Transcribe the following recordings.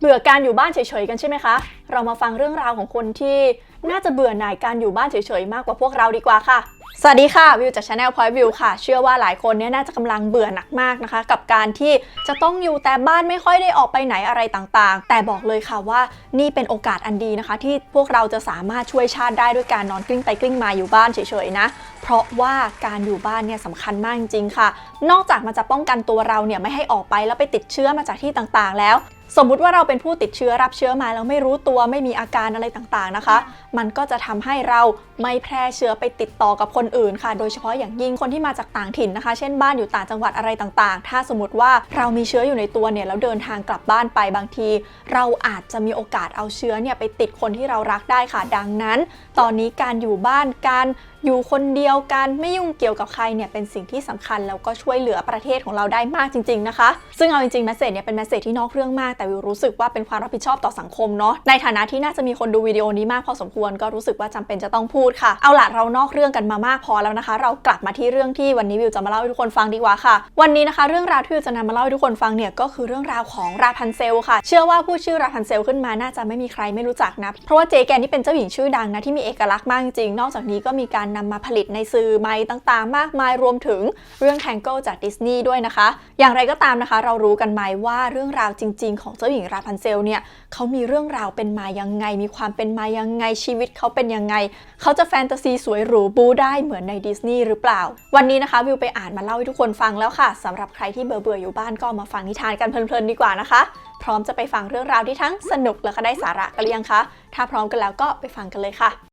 เบื่อการอยู่บ้านเฉยๆกันใช่ไหมคะ เรามาฟังเรื่องราวของคนที่น่าจะเบื่อหน่ายการอยู่บ้านเฉยๆมากกว่าพวกเราดีกว่าค่ะ สวัสดีค่ะวิวจาก Channel Point View ค่ะ เชื่อว่าหลายคนเนี่ยน่าจะกำลังเบื่อหนักมากนะคะ กับการที่จะต้องอยู่แต่บ้านไม่ค่อยได้ออกไปไหนอะไรต่างๆ แต่บอกเลยค่ะว่านี่เป็นโอกาสอันดีนะคะ ที่พวกเราจะสามารถช่วยชาติได้ด้วยการนอนกลิ้งไปกลิ้งมาอยู่บ้านเฉยๆนะ เพราะว่าการอยู่บ้านเนี่ยสำคัญมากจริงๆค่ะ นอกจากมันจะป้องกันตัวเราเนี่ยไม่ให้ออกไปแล้วไปติดเชื้อมาจากที่ต่างๆ แล้ว สมมุติว่าเราเป็นผู้ติดเชื้อรับเชื้อมาแล้วไม่รู้ตัวไม่มีอาการอะไรต่างๆนะคะ มันก็จะทำให้เราไม่แพร่เชื้อไปติดต่อกับคนอื่นค่ะ โดยเฉพาะอย่างยิ่งคนที่มาจากต่างถิ่นนะคะ เช่นบ้านอยู่ต่างจังหวัดอะไรต่างๆ ถ้าสมมติว่าเรามีเชื้ออยู่ในตัวเนี่ยแล้วเดินทางกลับบ้านไปบางที เราอาจจะมีโอกาสเอาเชื้อเนี่ยไปติดคนที่เรารักได้ค่ะ ดังนั้น ตอนนี้การอยู่บ้านการอยู่คนเดียวกันไม่ยุ่งเกี่ยวกับใครเนี่ยเป็นสิ่งที่สำคัญแล้วก็ช่วยเหลือประเทศของเราได้มากจริง ๆนะคะ ซึ่งเอาจริงๆแมสเซจเนี่ยเป็นแมสเซจที่นอกเรื่องมากแต่วิวรู้สึกว่าเป็นความรับผิดชอบต่อสังคมเนาะในฐานะที่น่าจะมีคนดูวิดีโอนี้มากพอสมควรก็รู้สึกว่าจำเป็นจะต้องพูดค่ะ เอาล่ะเรานอกเรื่องกันมามากพอแล้วนะคะ เรากลับมาที่เรื่องที่วันนี้วิวจะมาเล่าให้ทุกคนฟังดีกว่าค่ะ วันนี้นะคะเรื่องราวที่วิวจะนำมาเล่าให้ทุกคนฟังเนี่ยก็คือเรื่องราวของราพันเซลค่ะ เชื่อว่าผู้ชื่อราพันเซลขึ้นมาน่าจะไม่มีใครไม่รู้จักนะเพราะว่าเจแกนนี่เป็นเจ้าหญิงชื่อดังนะที่มีเอกลักษณ์มากจริงนอกจากนี้ก็มีการนำมาผลิตในสื่อไม้ต่างๆ มากมายรวมถึงเรื่องแทงเกิลจากดิสนีย์ด้วยนะคะ อย่างไรก็ตามนะคะ เรารู้กันไหมว่าเรื่องราวจริง ๆ ของเจ้าหญิงราพันเซลเนี่ยเขามีเรื่องราวเป็นมายังไง มีความเป็นมายังไงชีวิตเขาเป็นยังไง เขาจะแฟนตาซีสวยหรูบูได้เหมือนในดิสนีย์หรือเปล่า วันนี้นะคะวิวไปอ่านมาเล่าให้ทุกคนฟังแล้วค่ะสำหรับใครที่เบื่อๆอยู่บ้านก็มาฟังนิทานกันเพลินๆดีกว่านะคะ พร้อมจะไปฟังเรื่องราวที่ทั้งสนุกและก็ได้สาระกันหรือยังคะถ้าพร้อมกันแล้วก็ไปฟังกันเลยค่ะ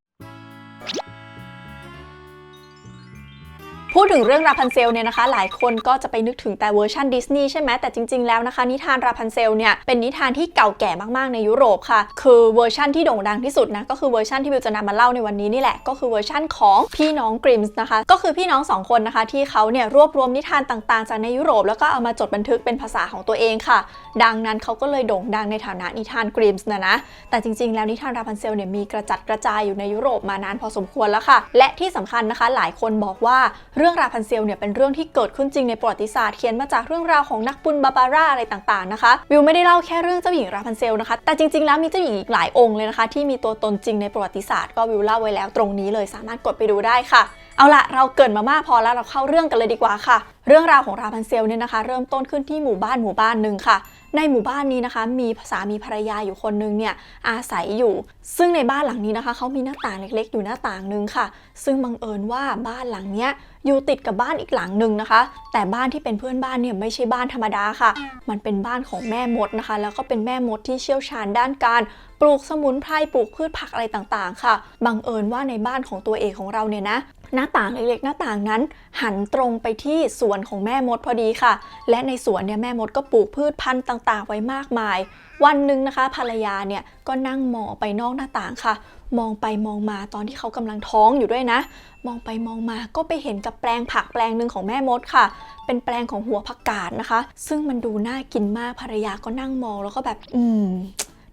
พูดถึงเรื่องราพันเซลเนี่ยนะคะ หลายคนก็จะไปนึกถึงแต่เวอร์ชันดิสนีย์ใช่ไหมแต่จริง ๆ แล้วนะคะ นิทานราพันเซลเนี่ยเป็นนิทานที่เก่าแก่มากๆในยุโรปค่ะ คือเวอร์ชันที่โด่งดังที่สุดนะก็คือเวอร์ชันที่วิวจะนำมาเล่าในวันนี้นี่แหละก็คือเวอร์ชันของพี่น้องกริมส์นะคะ ก็คือพี่น้องสองคนนะคะ ที่เขาเนี่ยรวบรวมนิทานต่างๆ จากในยุโรป แล้วก็เอามาจดบันทึกเป็นภาษาของตัวเองค่ะ ดังนั้นเขาก็เลยโด่งดังในฐานะนิทานกริมส์นะนะแต่จริง ๆ แล้วนิทานราพันเซลเนี่ยมีกระจัดกระจายอยู่ในยุโรปมานานพอสมควรแล้วค่ะ และที่สำคัญนะคะ หลายคนบอกว่าเรื่องราพันเซลเนี่ยเป็นเรื่องที่เกิดขึ้นจริงในประวัติศาสตร์เขียนมาจากเรื่องราวของนักบุญบาบาร่าอะไรต่างๆนะคะวิวไม่ได้เล่าแค่เรื่องเจ้าหญิงราพันเซลนะคะ แต่จริงๆแล้วมีเจ้าหญิงอีกหลายองค์เลยนะคะ ที่มีตัวตนจริงในประวัติศาสตร์ก็วิวเล่าไว้แล้วตรงนี้เลยสามารถกดไปดูได้ค่ะเอาละเราเกินมามากพอแล้วเราเข้าเรื่องกันเลยดีกว่าค่ะ เรื่องราวของราพันเซลเนี่ยนะคะ เริ่มต้นขึ้นที่หมู่บ้านหมู่บ้านหนึ่งค่ะ ในหมู่บ้านนี้นะคะ มีสามีภรรยาอยู่คนนึงเนี่ยอาศัยอยู่ ซึ่งในบ้านหลังนี้นะคะเขามีหน้าต่างเล็กๆ อยู่หน้าต่างนึงค่ะ ซึ่งบังเอิญว่าบ้านหลังเนี้ย อยู่ติดกับบ้านอีกหลังหนึ่งนะคะ แต่บ้านที่เป็นเพื่อนบ้านเนี่ยไม่ใช่บ้านธรรมดาค่ะ มันเป็นบ้านของแม่มดนะคะ แล้วก็เป็นแม่มดที่เชี่ยวชาญด้านการปลูกสมุนไพรปลูกพืชผักอะไรต่างๆ ค่ะ บังเอิญว่าในบ้านของตัวเอกของเราเนี่ยนะหน้าต่างเล็กๆ หน้าต่างนั้น หันตรงไปที่สวนของแม่มดพอดีค่ะ และในสวนเนี่ยแม่มดก็ปลูกพืชพันธุ์ต่างๆ ไว้มากมาย วันหนึ่งนะคะภรรยาเนี่ยก็นั่งมองไปนอกหน้าต่างค่ะ มองไปมองมาตอนที่เขากำลังท้องอยู่ด้วยนะ มองไปมองมาก็ไปเห็นกับแปลงผักแปลงหนึ่งของแม่มดค่ะ เป็นแปลงของหัวผักกาดนะคะ ซึ่งมันดูน่ากินมากภรรยาก็นั่งมองแล้วก็แบบ อืม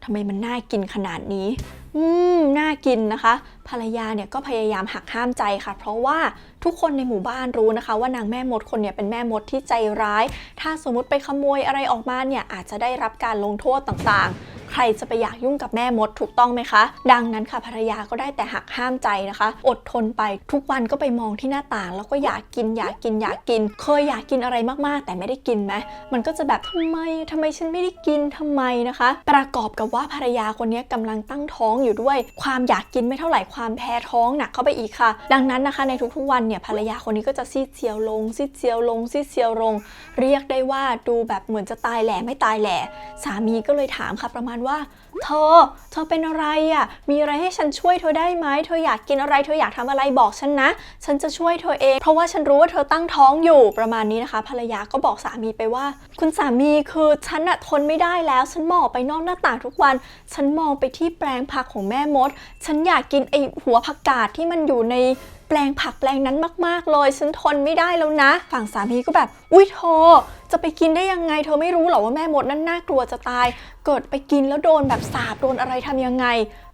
ทำไมมันน่ากินขนาดนี้ อืม น่ากินนะคะ ภรรยาเนี่ยก็พยายามหักห้ามใจค่ะ เพราะว่าทุกคนในหมู่บ้านรู้นะคะ ว่านางแม่มดคนเนี่ยเป็นแม่มดที่ใจร้าย ถ้าสมมติไปขโมยอะไรออกมาเนี่ยอาจจะได้รับการลงโทษต่างๆใครจะไปอยากยุ่งกับแม่มดถูกต้องไหมคะ ดังนั้นค่ะภรรยาก็ได้แต่หักห้ามใจนะคะ อดทนไปทุกวันก็ไปมองที่หน้าต่าง แล้วก็อยากกินอยากกินอยากกิน เคยอยากกินอะไรมากๆ แต่ไม่ได้กินไหมมันก็จะแบบทำไมทำไมฉันไม่ได้กินทำไมนะคะ ประกอบกับว่าภรรยาคนนี้กำลังตั้งท้องอยู่ด้วย ความอยากกินไม่เท่าไหร่ความแพ้ท้องหนักเข้าไปอีกค่ะ ดังนั้นนะคะในทุกๆวันเนี่ยภรรยาคนนี้ก็จะซีดเซียวลงซีดเซียวลงซีดเซียวลง เรียกได้ว่าดูแบบเหมือนจะตายแหล่ไม่ตายแหล่สามีก็เลยถามค่ะประมาณว่า เธอ เธอเป็นอะไรอะ่ะ มีอะไรให้ฉันช่วยเธอได้ไหม เธออยากกินอะไร เธออยากทำอะไรบอกฉันนะ ฉันจะช่วยเธอเอง เพราะว่าฉันรู้ว่าเธอตั้งท้องอยู่ประมาณนี้นะคะ ภรรยาก็บอกสามีไปว่า คุณสามีคือฉันอะทนไม่ได้แล้ว ฉันมองไปนอกหน้าต่างทุกวัน ฉันมองไปที่แปลงผักของแม่มด ฉันอยากกินไอหัวผักกาดที่มันอยู่ใน แปลงผักแปลงนั้นมาก ๆ เลย ฉันทนไม่ได้แล้วนะ ฝั่งสามีก็แบบ อุ้ยเธอ จะไปกินได้ยังไง เธอไม่รู้หรอว่าแม่มดนั้นน่ากลัวจะตาย เกิดไปกินแล้วโดนแบบสาบโดนอะไรทำยังไง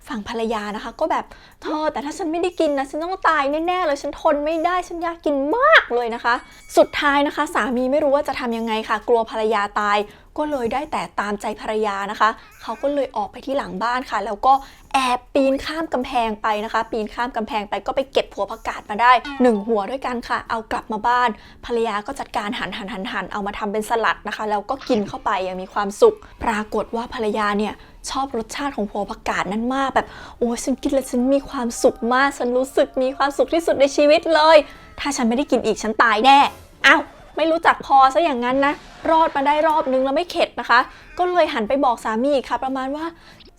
ฝั่งภรรยานะคะ ก็แบบเธอแต่ถ้าฉันไม่ได้กินนะฉันต้องตายแน่ๆเลยฉันทนไม่ได้ฉันอยากกินมากเลยนะคะ สุดท้ายนะคะ สามีไม่รู้ว่าจะทำยังไงค่ะ กลัวภรรยาตายก็เลยได้แต่ตามใจภรรยานะคะ เขาก็เลยออกไปที่หลังบ้านค่ะ แล้วก็แอบปีนข้ามกำแพงไปนะคะ ปีนข้ามกำแพงไปก็ไปเก็บหัวผักกาดมาได้หนึ่งหัวด้วยกันค่ะ เอากลับมาบ้าน ภรรยาก็จัดการหั่นหันหันหันเอามาทำเป็นสลัดนะคะ แล้วก็กินเข้าไปอย่างมีความสุข ปรากฏว่าภรรยาเนี่ยชอบรสชาติของหัวผักกาดนั้นมากแบบโอ้ยฉันกินแล้วฉันมีความสุขมาก ฉันรู้สึกมีความสุขที่สุดในชีวิตเลย ถ้าฉันไม่ได้กินอีกฉันตายแน่อ้าว ไม่รู้จักพอซะอย่างนั้นนะ รอดมาได้รอบนึงแล้วไม่เข็ดนะคะ ก็เลยหันไปบอกสามีค่ะ ประมาณว่า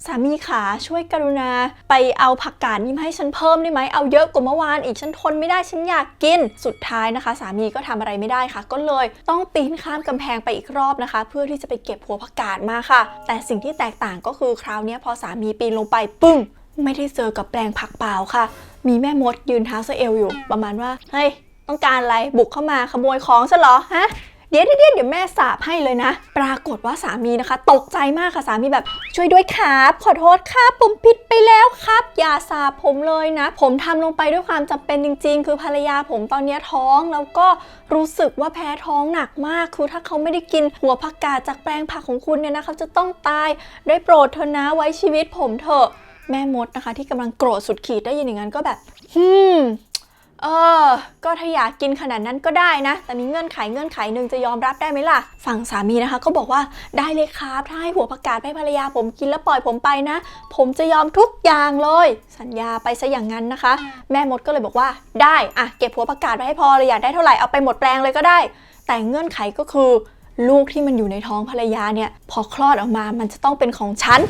สามีขาช่วยกรุณาไปเอาผักกาดนี่มาให้ฉันเพิ่มได้ไหมเอาเยอะกว่าเมื่อวานอีกฉันทนไม่ได้ฉันอยากกินสุดท้ายนะคะ สามีก็ทำอะไรไม่ได้ค่ะ ก็เลยต้องปีนข้ามกำแพงไปอีกรอบนะคะ เพื่อที่จะไปเก็บหัวผักกาดมาค่ะ แต่สิ่งที่แตกต่างก็คือคราวนี้พอสามีปีนลงไปปึ้ง ไม่ได้เจอกับแปลงผักเปล่าค่ะ มีแม่มดยืนเท้าสะเอวอยู่ ประมาณว่าเฮ้ย ต้องการอะไรบุกเข้ามาขโมยของซะเหรอฮะเดี๋ยวเดี๋ยวเดี๋ยวแม่สาบให้เลยนะ ปรากฏว่าสามีนะคะ ตกใจมากค่ะสามีแบบช่วยด้วยครับขอโทษครับผมผิดไปแล้วครับ อย่าสาบผมเลยนะ ผมทำลงไปด้วยความจำเป็นจริง ๆ คือภรรยาผมตอนนี้ท้องแล้วก็รู้สึกว่าแพ้ท้องหนักมากคือถ้าเขาไม่ได้กินหัวผักกาดจากแปลงผักของคุณเนี่ยนะเขาจะต้องตายได้โปรดเถอะนะไว้ชีวิตผมเถอะแม่มดนะคะ ที่กำลังโกรธสุดขีดได้ยินอย่างนั้นก็แบบฮึม เออ ก็ถ้าอยากกินขนาดนั้นก็ได้นะ แต่มีเงื่อนไขเงื่อนไขหนึ่งจะยอมรับได้ไหมล่ะ ฝั่งสามีนะคะ ก็บอกว่าได้เลยครับ ถ้าให้หัวผักกาดให้ภรรยาผมกินแล้วปล่อยผมไปนะ ผมจะยอมทุกอย่างเลย สัญญาไปซะอย่างนั้นนะคะ แม่มดก็เลยบอกว่าได้อะเก็บหัวผักกาดไว้ให้พอเลยอยากได้เท่าไหร่เอาไปหมดแปลงเลยก็ได้ แต่เงื่อนไขก็คือลูกที่มันอยู่ในท้องภรรยาเนี่ย พอคลอดออกมามันจะต้องเป็นของฉัน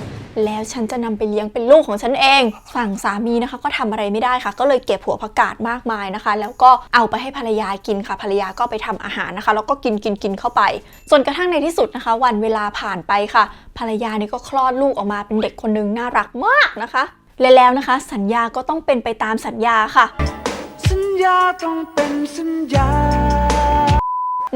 แล้วฉันจะนำไปเลี้ยงเป็นลูกของฉันเอง ฝั่งสามีนะคะก็ทำอะไรไม่ได้ค่ะ ก็เลยเก็บหัวผักกาดมากมายนะคะ แล้วก็เอาไปให้ภรรยากินค่ะ ภรรยาก็ไปทำอาหารนะคะ แล้วก็กินกินกินเข้าไป จนกระทั่งในที่สุดนะคะ วันเวลาผ่านไปค่ะ ภรรยานี่ก็คลอดลูกออกมาเป็นเด็กคนหนึงน่ารักมากนะคะและแล้วนะคะ สัญญาก็ต้องเป็นไปตามสัญญาค่ะ สัญญาต้องเป็นสัญญา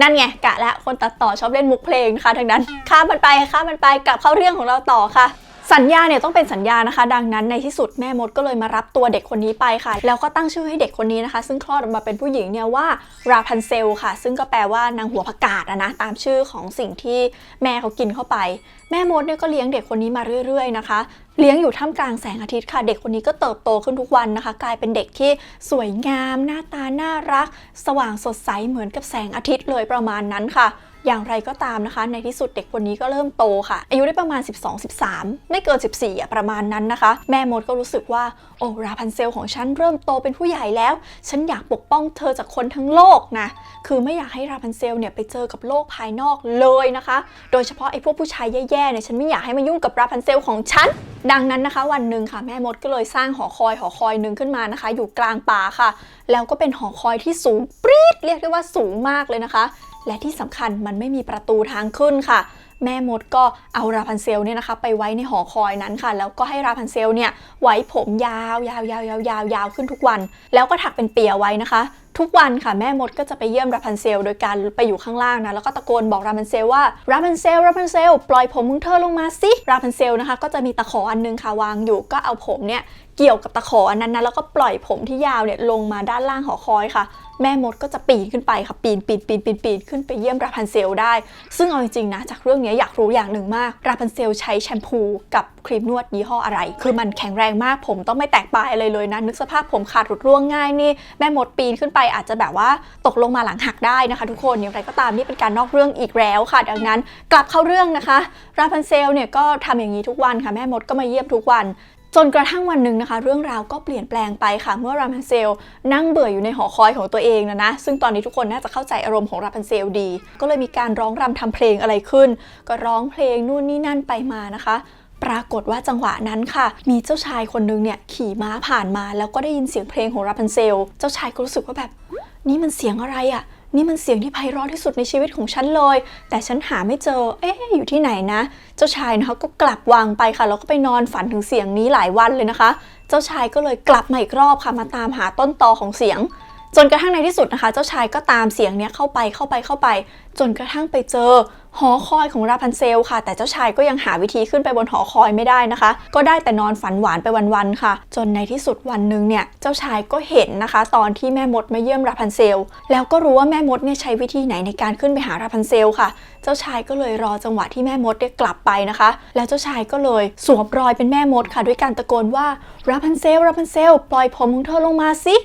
นั่นไงกะและคนตัดต่อชอบเล่นมุกเพลงนะคะดังนั้นข้ามมันไปข้ามมันไปกลับเข้าเรื่องของเราต่อค่ะ สัญญาเนี่ยต้องเป็นสัญญานะคะ ดังนั้นในที่สุดแม่มดก็เลยมารับตัวเด็กคนนี้ไปค่ะ แล้วก็ตั้งชื่อให้เด็กคนนี้นะคะ ซึ่งคลอดออกมาเป็นผู้หญิงเนี่ยว่าราพันเซลค่ะ ซึ่งก็แปลว่านางหัวผักกาดอะนะตามชื่อของสิ่งที่แม่เขากินเข้าไป แม่มดเนี่ยก็เลี้ยงเด็กคนนี้มาเรื่อยๆนะคะเลี้ยงอยู่ท่ามกลางแสงอาทิตย์ค่ะ เด็กคนนี้ก็เติบโตขึ้นทุกวันนะคะ กลายเป็นเด็กที่สวยงาม หน้าตาน่ารัก สว่างสดใสเหมือนกับแสงอาทิตย์เลยประมาณนั้นค่ะ อย่างไรก็ตามนะคะ ในที่สุดเด็กคนนี้ก็เริ่มโตค่ะ อายุได้ประมาณ 12-13 ไม่เกิน 14อะประมาณนั้นนะคะ แม่มดก็รู้สึกว่า โอ้ราพันเซลของฉันเริ่มโตเป็นผู้ใหญ่แล้ว ฉันอยากปกป้องเธอจากคนทั้งโลกนะ คือไม่อยากให้ราพันเซลเนี่ยไปเจอกับโลกภายนอกเลยนะคะ โดยเฉพาะไอ้พวกผู้ชายแย่ๆเนี่ยฉันไม่อยากให้มายุ่งกับราพันเซลของฉัน ดังนั้นนะคะ วันหนึ่งค่ะแม่มดก็เลยสร้างหอคอยหอคอยหนึ่งขึ้นมานะคะ อยู่กลางป่าค่ะ แล้วก็เป็นหอคอยที่สูงปรี๊ดเรียกได้ว่าสูงมากเลยนะคะ และที่สำคัญมันไม่มีประตูทางขึ้นค่ะ แม่มดก็เอาราพันเซลเนี่ยนะคะ ไปไว้ในหอคอยนั้นค่ะ แล้วก็ให้ราพันเซลเนี่ยไว้ผมยาวยาวยาวยาวยาวยาวขึ้นทุกวัน แล้วก็ถักเป็นเปียไว้นะคะ ทุกวันค่ะแม่มดก็จะไปเยี่ยมราพันเซล โดยการไปอยู่ข้างล่างนะแล้วก็ตะโกนบอกราพันเซลว่าราพันเซลราพันเซลปล่อยผมมึงเธอลงมาสิราพันเซลนะคะ ก็จะมีตะขออันนึงค่ะวางอยู่ก็เอาผมเนี่ยเกี่ยวกับตะขออันนั้นนะแล้วก็ปล่อยผมที่ยาวเนี่ยลงมาด้านล่างหอคอยค่ะ แม่มดก็จะปีนขึ้นไปค่ะปีนปีนปีนปีนปีนขึ้นไปเยี่ยมราพันเซลได้ ซึ่งเอาจริงๆนะจากเรื่องนี้อยากรู้อย่างหนึ่งมาก ราพันเซลใช้แชมพูกับครีมนวดยี่ห้ออะไร คือมันแข็งแรงมากผมต้องไม่แตกปลายอะไรเลยนะ นึกสภาพผมขาดหลุดร่วงง่ายนี่แม่มดปีนขึ้นไปอาจจะแบบว่าตกลงมาหลังหักได้นะคะ ทุกคนอย่างไรก็ตามนี่เป็นการนอกเรื่องอีกแล้วค่ะ ดังนั้น กลับเข้าเรื่องนะคะ ราพันเซลเนี่ยก็ทำอย่างนี้ทุกวันค่ะแม่มดก็มาเยี่ยมทุกวัน จนกระทั่งวันหนึ่งนะคะ เรื่องราวก็เปลี่ยนแปลงไปค่ะ เมื่อราพันเซลนั่งเบื่ออยู่ในหอคอยของตัวเองนะนะ ซึ่งตอนนี้ทุกคนน่าจะเข้าใจอารมณ์ของราพันเซลดี ก็เลยมีการร้องรำทำเพลงอะไรขึ้น ก็ร้องเพลงนู่นนี่นั่นไปมานะคะปรากฏว่าจังหวะนั้นค่ะ มีเจ้าชายคนนึงเนี่ยขี่ม้าผ่านมา แล้วก็ได้ยินเสียงเพลงของราพันเซล เจ้าชายก็รู้สึกว่าแบบ นี่มันเสียงอะไรอะ่ะ นี่มันเสียงที่ไพเราะที่สุดในชีวิตของฉันเลย แต่ฉันหาไม่เจอ เอ๊ะอยู่ที่ไหนนะ เจ้าชายนะคะก็กลับวางไปค่ะแล้วก็ไปนอนฝันถึงเสียงนี้หลายวันเลยนะคะ เจ้าชายก็เลยกลับมาอีกรอบค่ะมาตามหาต้นตอของเสียง จนกระทั่งในที่สุดนะคะ เจ้าชายก็ตามเสียงเนี้ยเข้าไปเข้าไปเข้าไป จนกระทั่งไปเจอหอคอยของราพันเซลค่ะ แต่เจ้าชายก็ยังหาวิธีขึ้นไปบนหอคอยไม่ได้นะคะ ก็ได้แต่นอนฝันหวานไปวันๆค่ะ จนในที่สุดวันหนึ่งเนี่ยเจ้าชายก็เห็นนะคะ ตอนที่แม่มดมาเยี่ยมราพันเซล แล้วก็รู้ว่าแม่มดเนี่ยใช้วิธีไหนในการขึ้นไปหาราพันเซลค่ะ เจ้าชายก็เลยรอจังหวะที่แม่มดได้กลับไปนะคะ แล้วเจ้าชายก็เลยสวมรอยเป็นแม่มดค่ะ ด้วยการตะโกนว่าราพันเซลราพันเซลปล่อยผมของเธอลงมาสิ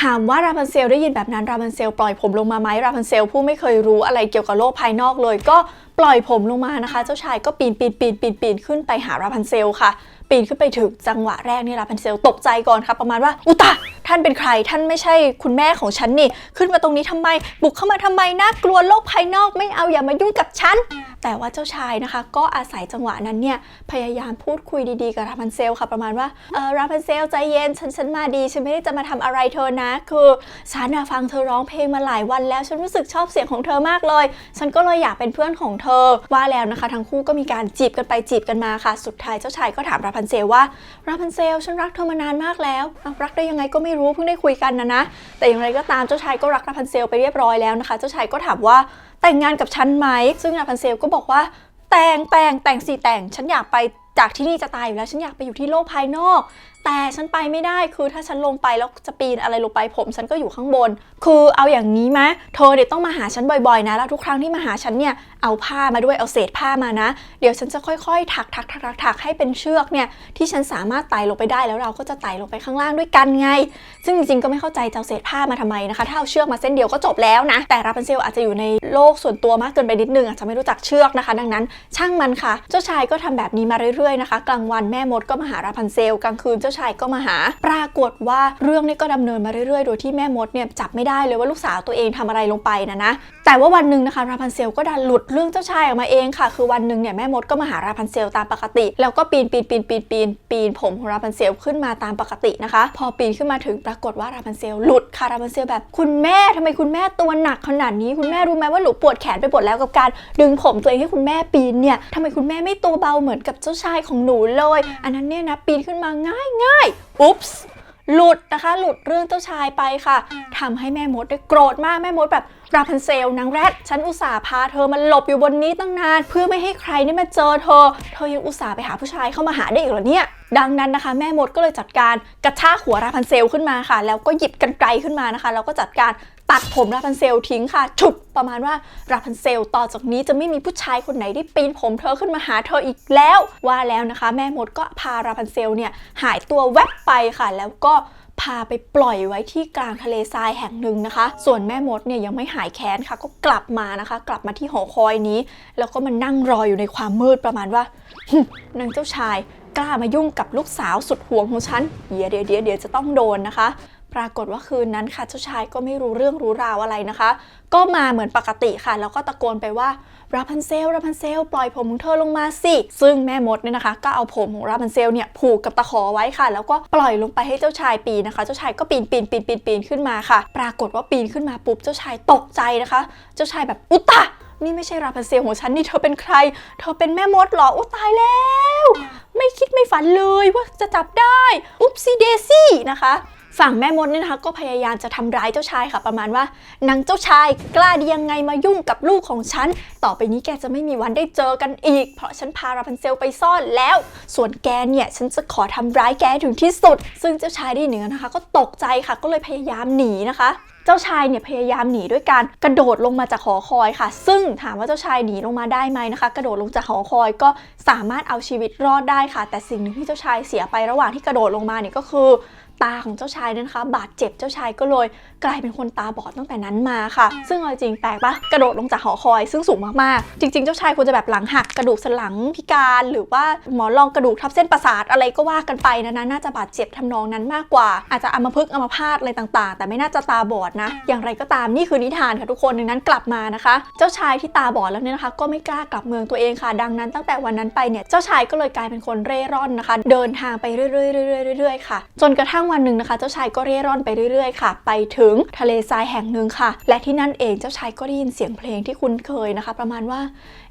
ถามว่าราพันเซลได้ยินแบบนั้นราพันเซลปล่อยผมลงมาไหมราพันเซลผู้ไม่เคยรู้อะไรเกี่ยวกับโลกภายนอกเลยก็ปล่อยผมลงมานะคะ เจ้าชายก็ปีนปีนปีนปีนปีนขึ้นไปหาราพันเซลค่ะ ปีนขึ้นไปถึงจังหวะแรกนี่ราพันเซลตกใจก่อนค่ะ ประมาณว่า อุตะท่านเป็นใครท่านไม่ใช่คุณแม่ของฉันนี่ ขึ้นมาตรงนี้ทำไม บุกเข้ามาทำไมน่ากลัวโลกภายนอกไม่เอาอย่ามายุ่งกับฉันแต่ว่าเจ้าชายนะคะ ก็อาศัยจังหวะนั้นเนี่ยพยายามพูดคุยดีๆกับราพันเซลค่ะประมาณว่าเออราพันเซลใจเย็นฉันฉันมาดีฉันไม่ได้จะมาทำอะไรเธอนะ คือฉันฟังเธอร้องเพลงมาหลายวันแล้วฉันรู้สึกชอบเสียงของเธอมากเลย ฉันก็เลยอยากเป็นเพื่อนของเธอว่าแล้วนะคะ ทั้งคู่ก็มีการจีบกันไปจีบกันมาค่ะ สุดท้ายเจ้าชายก็ถามราพันเซลว่าราพันเซลฉันรักเธอมานานมากแล้วอ้าวรักได้ยังไงก็ไม่รู้เพิ่งได้คุยกันนะนะแต่อย่างไรก็ตามเจ้าชายก็รักราพันเซลไปเรียบร้อยแล้วนะคะ เจ้าชายก็ถามว่าแต่งงานกับฉันไหมซึ่งราพันเซลก็บอกว่าแต่งแต่งแต่งสิแต่งฉันอยากไป จากที่นี่จะตายอยู่แล้วฉันอยากไปอยู่ที่โลกภายนอก แต่ฉันไปไม่ได้คือถ้าฉันลงไปแล้วจะปีนอะไรลงไปผมฉันก็อยู่ข้างบน คือเอาอย่างนี้ไหมเธอเดี๋ยวต้องมาหาฉันบ่อยๆนะแล้วทุกครั้งที่มาหาฉันเนี่ยเอาผ้ามาด้วยเอาเศษผ้ามานะ เดี๋ยวฉันจะค่อยๆถักถักถักถักถักให้เป็นเชือกเนี่ยที่ฉันสามารถไต่ลงไปได้แล้วเราก็จะไต่ลงไปข้างล่างด้วยกันไง ซึ่งจริงๆก็ไม่เข้าใจจะเอาเศษผ้ามาทำไมนะคะถ้าเอาเชือกมาเส้นเดียวก็จบแล้วนะแต่ราพันเซลอาจจะอยู่ในโลกส่วนตัวมากเกินไปนิดนึงอาจจะไม่รู้จักเชือกนะคะ ดังนั้น ช่างมันค่ะ เจ้าชายก็ทำแบบนี้มาเรื่อยๆนะคะ กลางวันแม่มดก็มาหาราพันเซล กลางคืนเจ้าชายก็มาหา ปรากฏว่าเรื่องนี้ก็ดำเนินมาเรื่อยๆ โดยที่แม่มดเนี่ยจับไม่ได้เลยว่าลูกสาวตัวเองทำอะไรลงไปนะนะแต่ว่าวันหนึ่งนะคะราพันเซลก็ดันหลุดเรื่องเจ้าชายออกมาเองค่ะ คือวันหนึ่งเนี่ยแม่มดก็มาหาราพันเซลตามปกติ แล้วก็ปีนปีนปีนปีนปีนปีนผมของราพันเซลขึ้นมาตามปกตินะคะ พอปีนขึ้นมาถึงปรากฏว่าราพันเซลหลุดค่ะราพันเซลแบบ คุณแม่ทำไมคุณแม่ตัวหนักขนาดนี้ คุณแม่รู้ไหมว่าหนูปวดแขนไปหมดแล้วกับการ ดึงผมตัวเองให้คุณแม่ปีนเนี่ยทำไมคุณแม่ไม่ตัวเบาเหมือนกับเจ้าชายของหนูเลย อันนั้นเนี่ยนะปีนขึ้นมาง่ายง่ายอุ๊ปส์ หลุดนะคะ หลุดเรื่องเจ้าชายไปค่ะทำให้แม่มดได้โกรธมากแม่มดแบบราพันเซลนางแรดฉันอุตส่าห์พาเธอมาหลบอยู่บนนี้ตั้งนาน เพื่อไม่ให้ใครได้มาเจอเธอ เธอยังอุตส่าห์ไปหาผู้ชายเข้ามาหาได้อีกเหรอเนี่ยดังนั้นนะคะ แม่มดก็เลยจัดการกระชากหัวราพันเซลขึ้นมาค่ะ แล้วก็หยิบกันไกลขึ้นมานะคะแล้วก็จัดการ ตัดผมราพันเซลทิ้งค่ะฉุบประมาณว่าราพันเซลต่อจากนี้จะไม่มีผู้ชายคนไหนได้ปีนผมเธอขึ้นมาหาเธออีกแล้ว ว่าแล้วนะคะ แม่มดก็พาราพันเซลเนี่ยหายตัวแวบไปค่ะ แล้วก็พาไปปล่อยไว้ที่กลางทะเลทรายแห่งหนึ่งนะคะ ส่วนแม่มดเนี่ยยังไม่หายแค้นค่ะ ก็กลับมานะคะ กลับมาที่หอคอยนี้ แล้วก็มานั่งรออยู่ในความมืดประมาณว่านางเจ้าชายกล้ามายุ่งกับลูกสาวสุดห่วงของฉัน เดี๋ยวเดี๋ยวเดี๋ยวจะต้องโดนนะคะ ปรากฏว่าคืนนั้นค่ะเจ้าชายก็ไม่รู้เรื่องรู้ราวอะไรนะคะ ก็มาเหมือนปกติค่ะ แล้วก็ตะโกนไปว่าราพันเซลราพันเซลปล่อยผมของเธอลงมาสิซึ่งแม่มดเนี่ยนะคะ ก็เอาผมของราพันเซลเนี่ยผูกกับตะขอไว้ค่ะ แล้วก็ปล่อยลงไปให้เจ้าชายปีนนะคะ เจ้าชายก็ปีนปีนปีนปีนปีนขึ้นมาค่ะ ปรากฏว่าปีนขึ้นมาปุ๊บเจ้าชายตกใจนะคะ เจ้าชายแบบอุตตะนี่ไม่ใช่ราพันเซลของฉันนี่เธอเป็นใคร เธอเป็นแม่มดเหรออุยตายแล้ว ไม่คิดไม่ฝันเลยว่าจะจับได้อุ๊บซีเดซี่นะคะ ฝั่งแม่มดเนี่ยนะคะก็พยายามจะทำร้ายเจ้าชายค่ะ ประมาณว่านางเจ้าชายกล้าดียังไงมายุ่งกับลูกของฉัน ต่อไปนี้แกจะไม่มีวันได้เจอกันอีก เพราะฉันพาราพันเซลไปซ่อนแล้ว ส่วนแกเนี่ยฉันจะขอทำร้ายแกถึงที่สุด ซึ่งเจ้าชายได้เหนือนะคะ ก็ตกใจค่ะก็เลยพยายามหนีนะคะเจ้าชายเนี่ยพยายามหนีด้วยการกระโดดลงมาจากหอคอยค่ะ ซึ่งถามว่าเจ้าชายหนีลงมาได้ไหมนะคะ กระโดดลงจากหอคอยก็สามารถเอาชีวิตรอดได้ค่ะ แต่สิ่งหนึ่งที่เจ้าชายเสียไประหว่างที่กระโดดลงมาเนี่ยก็คือ ตาของเจ้าชายนี่ยนะคะ บาดเจ็บเจ้าชายก็เลยกลายเป็นคนตาบอดตั้งแต่นั้นมาค่ะ ซึ่งเอาจริงแปลกปะกระโดดลงจากหอคอย ซึ่งสูงมากๆ จริง ๆ เจ้าชายควรจะแบบหลังหักกระดูกสันหลังพิการหรือว่าหมอนรองกระดูกทับเส้นประสาทอะไรก็ว่ากันไปนะนะน่าจะบาดเจ็บทำนองนั้นมากกว่า อาจจะอัมพฤกษ์อัมพาตอะไรต่างๆ แต่ไม่น่าจะตาบอดนะ อย่างไรก็ตามนี่คือนิทานค่ะทุกคนดังนั้นกลับมานะคะ เจ้าชายที่ตาบอดแล้วเนี่ยนะคะ ก็ไม่กล้ากลับเมืองตัวเองค่ะ ดังนั้นตั้งแต่วันนั้นไปเนี่ยเจ้าชายก็เลยกลายเป็นคนเร่ร่อนนะคะ เดินทางไปเรื่อยๆเรื่อยๆๆค่ะ จนกระทั่งวันหนึ่งนะคะ เจ้าชายก็เร่ร่อนไปเรื่อยๆค่ะ ไปถึงทะเลทรายแห่งหนึ่งค่ะ และที่นั่นเองเจ้าชายก็ได้ยินเสียงเพลงที่คุ้นเคยนะคะ ประมาณว่า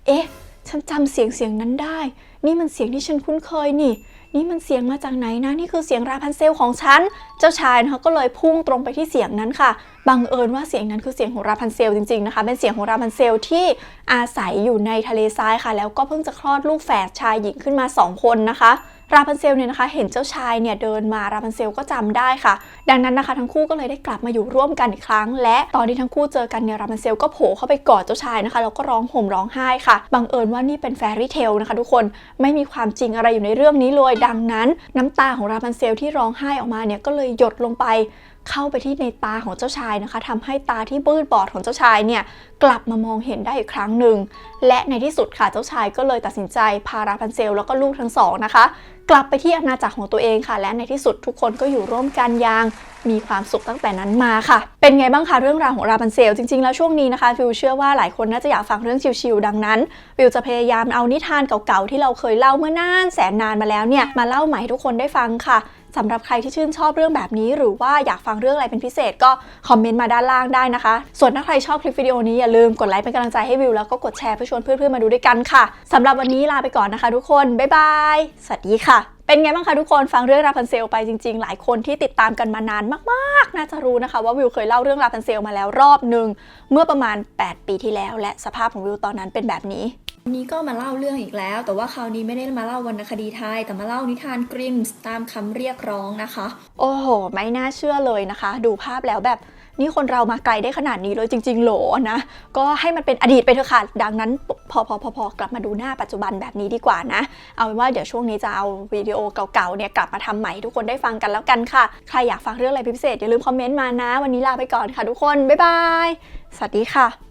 เอ๊ะ ฉันจำเสียงเสียงนั้นได้ นี่มันเสียงที่ฉันคุ้นเคยนี่นี่มันเสียงมาจากไหนนะ นี่คือเสียงราพันเซลของฉัน เจ้าชายนะคะก็เลยพุ่งตรงไปที่เสียงนั้นค่ะ บังเอิญว่าเสียงนั้นคือเสียงของราพันเซลจริงๆนะคะ เป็นเสียงของราพันเซลที่อาศัยอยู่ในทะเลทรายค่ะ แล้วก็เพิ่งจะคลอดลูกแฝดชายหญิงขึ้นมา 2 คนนะคะ ราพันเซลเนี่ยนะคะเห็นเจ้าชายเนี่ยเดินมาราพันเซลก็จำได้ค่ะ ดังนั้นนะคะทั้งคู่ก็เลยได้กลับมาอยู่ร่วมกันอีกครั้ง และตอนที่ทั้งคู่เจอกันเนี่ยราพันเซลก็โผล่เข้าไปกอดเจ้าชายนะคะแล้วก็ร้องห่มร้องไห้ค่ะบังเอิญว่านี่เป็นแฟรี่เทลนะคะทุกคนไม่มีความจริงอะไรอยู่ในเรื่องนี้เลย ดังนั้น น้ำตาของราพันเซลที่ร้องไห้ออกมาเนี่ยก็เลยหยดลงไป เข้าไปที่ในตาของเจ้าชายนะคะทำให้ตาที่บืดบอดของเจ้าชายเนี่ยกลับมามองเห็นได้อีกครั้งหนึ่ง และในที่สุดค่ะเจ้าชายก็เลยตัดสินใจพาราพันเซลแล้วก็ลูกทั้งสองนะคะ กลับไปที่อาณาจักรของตัวเองค่ะ และในที่สุดทุกคนก็อยู่ร่วมกันอย่างมีความสุขตั้งแต่นั้นมาค่ะ เป็นไงบ้างคะเรื่องราวของราพันเซล จริงๆ แล้วช่วงนี้นะคะฟิวเชื่อว่าหลายคนน่าจะอยากฟังเรื่องชิวๆดังนั้นฟิวจะพยายามเอานิทานเก่าๆที่เราเคยเล่าเมื่อนานแสนนานมาแล้วเนี่ยมาเล่าใหม่ให้ทุกคนได้ฟังค่ะ สำหรับใครที่ชื่นชอบเรื่องแบบนี้ หรือว่าอยากฟังเรื่องอะไรเป็นพิเศษก็คอมเมนต์มาด้านล่างได้นะคะ ส่วนถ้าใครชอบคลิปวิดีโอนี้อย่าลืมกดไลค์เป็นกำลังใจให้วิวแล้วก็กดแชร์เพื่อชวนเพื่อนๆมาดูด้วยกันค่ะสำหรับวันนี้ลาไปก่อนนะคะ ทุกคนบ๊ายบายสวัสดีค่ะเป็นไงบ้างคะทุกคนฟังเรื่องราพันเซลไปจริง ๆ หลายคนที่ติดตามกันมานานมากๆ น่าจะรู้นะคะว่าวิวเคยเล่าเรื่องราพันเซลมาแล้วรอบหนึ่งเมื่อประมาณ 8 ปีที่แล้ว และสภาพของวิวตอนนั้นเป็นแบบนี้ วันนี้ก็มาเล่าเรื่องอีกแล้ว แต่ว่าคราวนี้ไม่ได้มาเล่าวรรณคดีไทย แต่มาเล่านิทานกริมส์ตามคำเรียกร้องนะคะ โอ้โห ไม่น่าเชื่อเลยนะคะ ดูภาพแล้วแบบนี่คนเรามาไกลได้ขนาดนี้เลยจริง ๆ โหลนะ ก็ให้มันเป็นอดีตไปเถอะค่ะ ดังนั้นพอพอพอพอกลับมาดูหน้าปัจจุบันแบบนี้ดีกว่านะ เอาเป็นว่าเดี๋ยวช่วงนี้จะเอาวิดีโอเก่าๆเนี่ยกลับมาทำใหม่ทุกคนได้ฟังกันแล้วกันค่ะ ใครอยากฟังเรื่องอะไรพิเศษอย่าลืมคอมเมนต์มานะ วันนี้ลาไปก่อนค่ะทุกคน บ๊ายบาย สวัสดีค่ะ